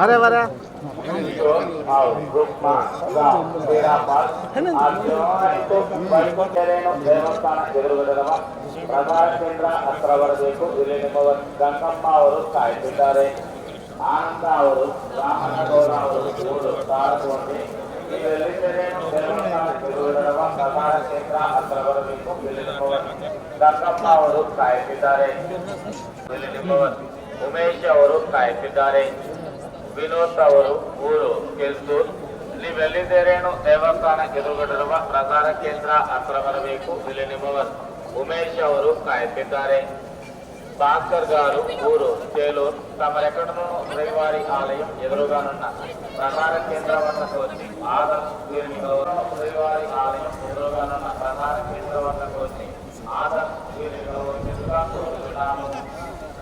అరే వరా ಪ್ರಧಾನ ಹತ್ರ ಬರಬೇಕು ಇಲ್ಲಿ ನಿಮ್ಮ ಗಂಗಮ್ಮ ಅವರು ಕಾಯುತ್ತಿದ್ದಾರೆ ಆನಂದ ಅವರು ರಾಮನಗೌಡ ಅವರು ಇವರು ತಾಳ್ಕೊಂಡು ನೀವೆಲ್ಲಿದ್ದೇನೆ ಗಂಗಮ್ಮ ಅವರು ಕಾಯ್ತಿದ್ದಾರೆ ಇಲ್ಲಿ ನಿಮ್ಮವ ಉಮೇಶ್ ಅವರು ಕಾಯ್ತಿದ್ದಾರೆ ವಿನೋದ್ ಅವರು ಊರು ಕೆಲ್ಸೂರ್ ನೀವೆಲ್ಲಿದ್ದೀರೇನು ದೇವಸ್ಥಾನ ಎದುರುಗಡಿರುವ ಪ್ರಸಾರ ಕೇಂದ್ರ ಹತ್ರ ಬರಬೇಕು ಇಲ್ಲಿ ನಿಮ್ಮವರು ಉಮೇಶ್ ಅವರು ಕಾಯುತ್ತಿದ್ದಾರೆ భాస్కర్ గారు ఊరు చేలూరు తమరెక్కడనో శ్రీవారి ఆలయం ఎదురుగానున్న ప్రధాన కేంద్రం వద్దకు వచ్చి ఆదర్శ్ వీరిలో శ్రీవారి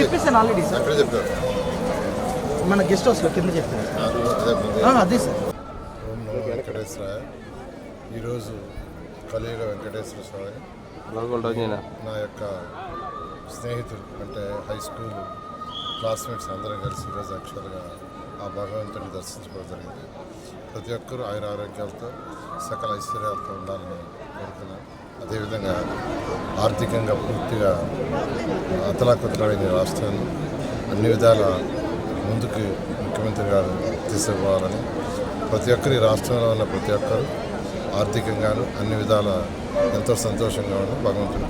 చెప్పేసాను ఆల్రెడీ సార్ ఎక్కడ చెప్తారు మన గెస్ట్ హౌస్లో కింద చెప్పాను. అదే ముందు. ఆ, అదే సార్. వెంకటేశ్వర ఈరోజు కలియుగ వెంకటేశ్వర స్వామి. నా యొక్క స్నేహితులు అంటే హై స్కూల్ క్లాస్మేట్స్ అందరం కలిసి ఈరోజు యాక్చువల్గా ఆ భగవంతుని దర్శించుకోవడం జరిగింది. ప్రతి ఒక్కరూ ఆయన ఆరోగ్యాలతో సకల ఐశ్వర్యాలతో ఉండాలని కోరుతున్నాను. అదేవిధంగా ఆర్థికంగా పూర్తిగా అతలాకుతలైన రాష్ట్రాన్ని అన్ని విధాల ముందుకు ముఖ్యమంత్రి గారు తీసుకుపోవాలని ప్రతి ఒక్కరి రాష్ట్రంలో ఉన్న ప్రతి ఒక్కరు ఆర్థికంగాను అన్ని విధాల ఎంతో సంతోషంగా ఉన్న భగవంతుని